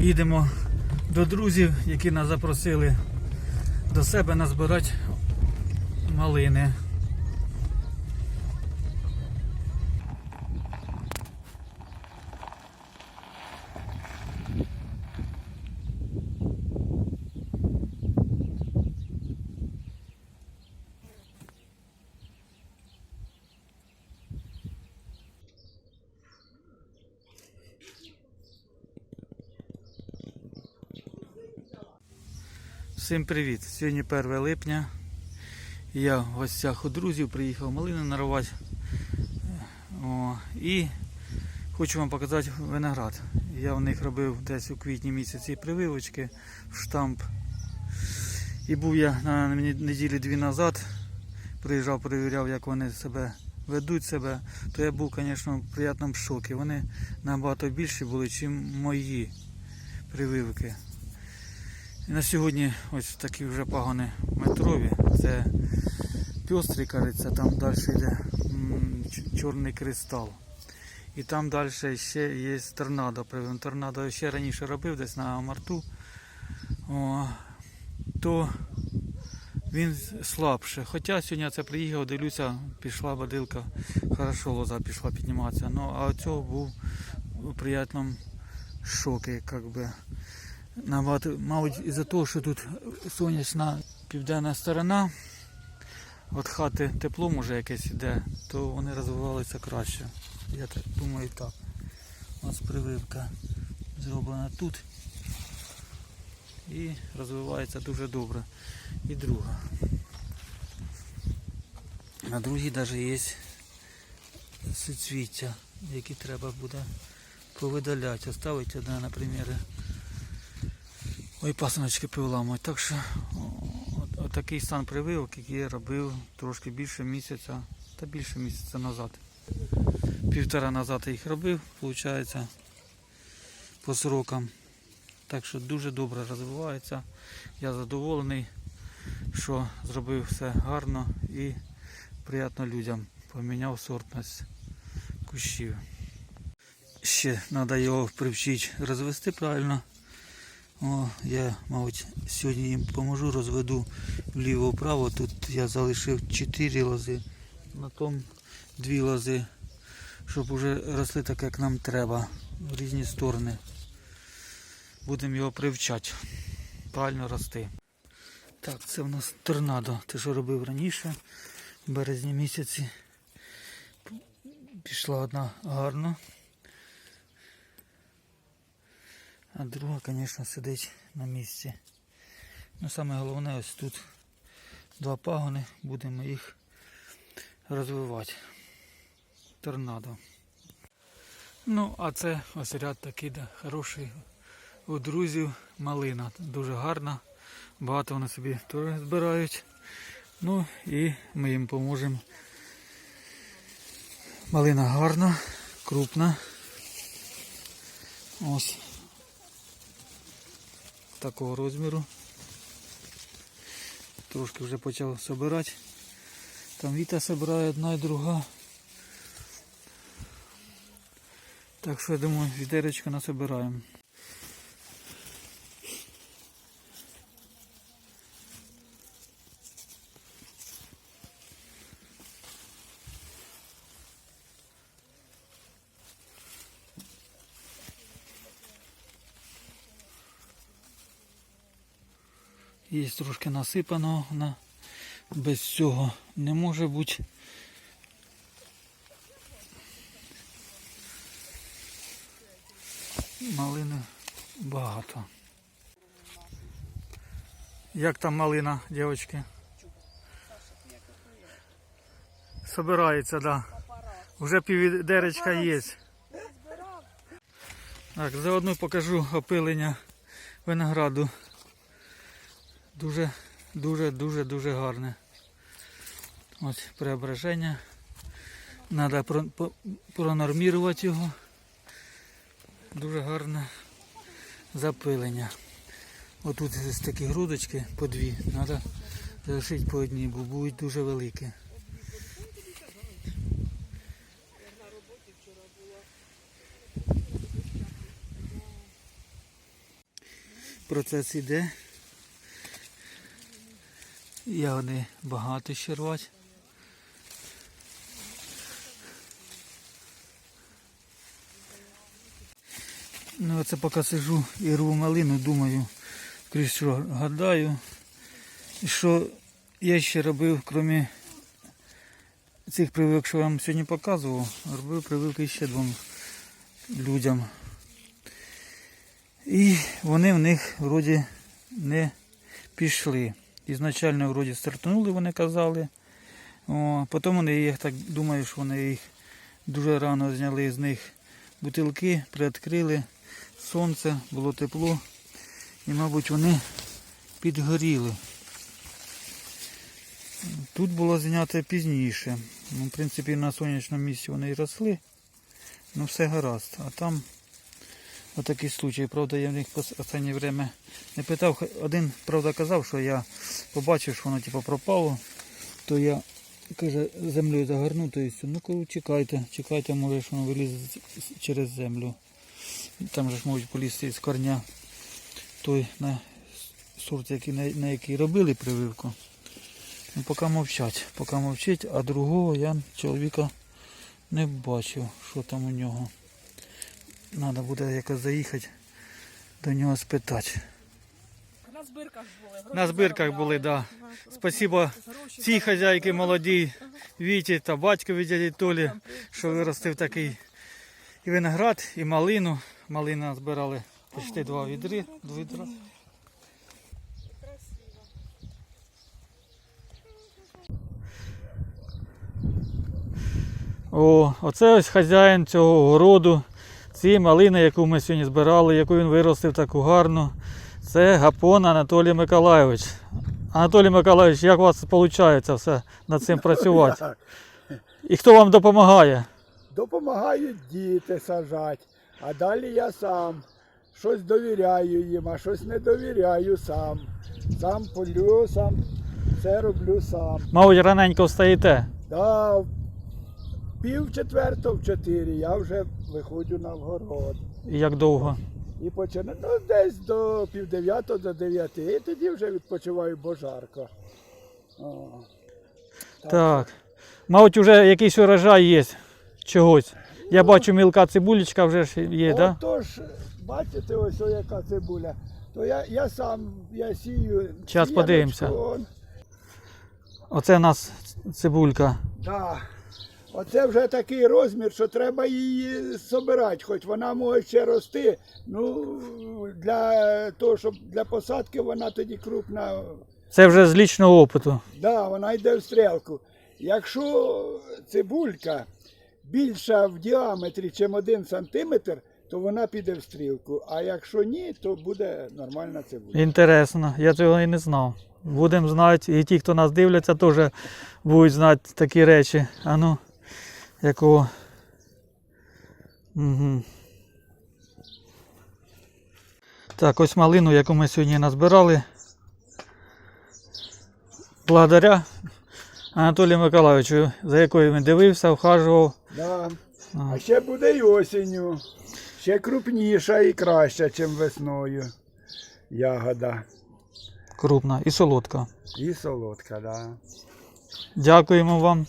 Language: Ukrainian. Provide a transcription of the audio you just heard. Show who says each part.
Speaker 1: Їдемо до друзів, які нас запросили до себе назбирати малини. Всім привіт! Сьогодні 1 липня. Я в гостях у друзів приїхав малини нарвати. О, і хочу вам показати виноград. Я в них робив десь у квітні місяці прививочки в штамп. І був я на неділі дві назад, приїжджав, перевіряв, як вони себе ведуть себе, то я був, звісно, в приємному шокі. Вони набагато більші були, ніж мої прививки. І на сьогодні ось такі вже пагони метрові. Це пьострий, кажеться, там далі йде чорний кристал. І там далі ще є торнадо. Торнадо я ще раніше робив десь на марту. О, то він слабше. Хоча сьогодні це приїхав, дивлюся, пішла бадилка, хорошо лоза пішла підніматися. Ну, а цього був у приємному шокі, як би. Набагато, мабуть, із-за того, що тут сонячна південна сторона, от хати тепло може якесь іде, то вони розвивалися краще. Я так думаю так. Ось прививка зроблена тут і розвивається дуже добре. І друга. На другій навіть є суцвіття, які треба буде повидаляти. Оставити одне, наприклад, Ой, пасаночки повиламують. Так що от, от такий стан прививок, який я робив трошки більше місяця, та більше місяця назад. Півтора назад я їх робив, виходить, по срокам. Так що дуже добре розвивається. Я задоволений, що зробив все гарно і приємно людям. Поміняв сортність кущів. Ще треба його привчити розвести правильно. О, я, мабуть, сьогодні їм поможу, розведу вліво-вправо. Тут я залишив 4 лози, на тому 2 лози, щоб вже росли так, як нам треба, в різні сторони. Будемо його привчати, правильно рости. Так, це в нас торнадо, те, що робив раніше, в березні місяці. Пішла одна гарно. А друга, звісно, сидить на місці. Ну, саме головне ось тут два пагони, будемо їх розвивати. Торнадо. Ну, а це ось ряд такий да, хороший у друзів малина. Дуже гарна. Багато вони собі теж збирають. Ну і ми їм поможемо. Малина гарна, крупна. Ось такого розміру. Трошки вже почав збирати. Там Віта збирає одна і друга. Так що я думаю, відеречко насобираємо. Є трошки насипаного, на... без цього не може бути. Малини багато. Як там малина, дівчатки? Собирається, да. Вже півдеречка є. Так, заодно покажу опилення винограду. Дуже, дуже, дуже, дуже гарне. Ось преображення. Треба пронормувати його. Дуже гарне запилення. Отут ось такі грудочки по дві. Треба залишити по одній, бо будуть дуже великі. процес іде. Ягоди багато ще рвать. Ну, оце поки сижу і рву малину, думаю, крізь що гадаю, що я ще робив, крім цих прививок, що я вам сьогодні показував, робив прививки ще двом людям. І вони в них вроді не пішли. Ізначально вроді стартанули, вони казали. О, потім вони їх так думаю, що вони їх дуже рано зняли з них бутилки, приоткрили сонце, було тепло. І, мабуть, вони підгоріли. Тут було знято пізніше. Ну, в принципі, на сонячному місці вони і росли. Ну все гаразд. А там отакий случай. Правда, я в них останнє время не питав. Один, правда, казав, що я побачив, що воно типу, пропало, то я каже, землею загорну, то есть, ну кажу, чекайте, чекайте, може, що воно вилізе через землю. Там же ж можуть полізти з корня той на сорт, який, на, на який робили прививку. Ну, поки мовчать, поки мовчить, а другого я чоловіка не бачив, що там у нього. Треба буде якось заїхати до нього спитати.
Speaker 2: На збирках були.
Speaker 1: На збирках були, так. Да. Спасибо цій хазяйки молодій Віті та батькові дяді Толі, що виростив такий і виноград, і малину. Малина збирали почти два відри. Відра. О, оце ось хазяїн цього городу, цієї малини, яку ми сьогодні збирали, яку він виростив таку гарну. Це Гапон Анатолій Миколайович. Анатолій Миколайович, як у вас виходить все над цим працювати? І хто вам допомагає?
Speaker 3: Допомагають діти сажати, а далі я сам. Щось довіряю їм, а щось не довіряю сам. Сам полю, сам все роблю сам.
Speaker 1: Мабуть, раненько встаєте.
Speaker 3: Да, пів четвертого в чотири я вже виходжу на вгород.
Speaker 1: І як довго?
Speaker 3: І починаю ну, десь до пів дев'ятого, до дев'яти. І тоді вже відпочиваю, бо жарко. О.
Speaker 1: Так. Мабуть, вже якийсь урожай є чогось. Я бачу, мілка цибулечка вже ж є, так? Да?
Speaker 3: Отож, бачите, ось о яка цибуля. То я, я сам я сію. Сіяночку,
Speaker 1: подивимося. Оце у нас цибулька.
Speaker 3: Да. Оце вже такий розмір, що треба її собирати, хоч вона може ще рости. Ну, для того, щоб для посадки вона тоді крупна.
Speaker 1: Це вже з лічного опиту.
Speaker 3: Да, вона йде в стрілку. Якщо цибулька більша в діаметрі, ніж 1 сантиметр, то вона піде в стрілку. А якщо ні, то буде нормальна цибуля.
Speaker 1: Інтересно, я цього і не знав. Будемо знати, і ті, хто нас дивляться, теж будуть знати такі речі. А ну, якого. Угу. Так, ось малину, яку ми сьогодні назбирали. Благодаря Анатолію Миколайовичу, за якою він дивився, вхажував.
Speaker 3: Да.
Speaker 1: А.
Speaker 3: А ще буде й осінню. Ще крупніша і краща, ніж весною. Ягода.
Speaker 1: Крупна і солодка.
Speaker 3: І солодка, да.
Speaker 1: Дякуємо вам.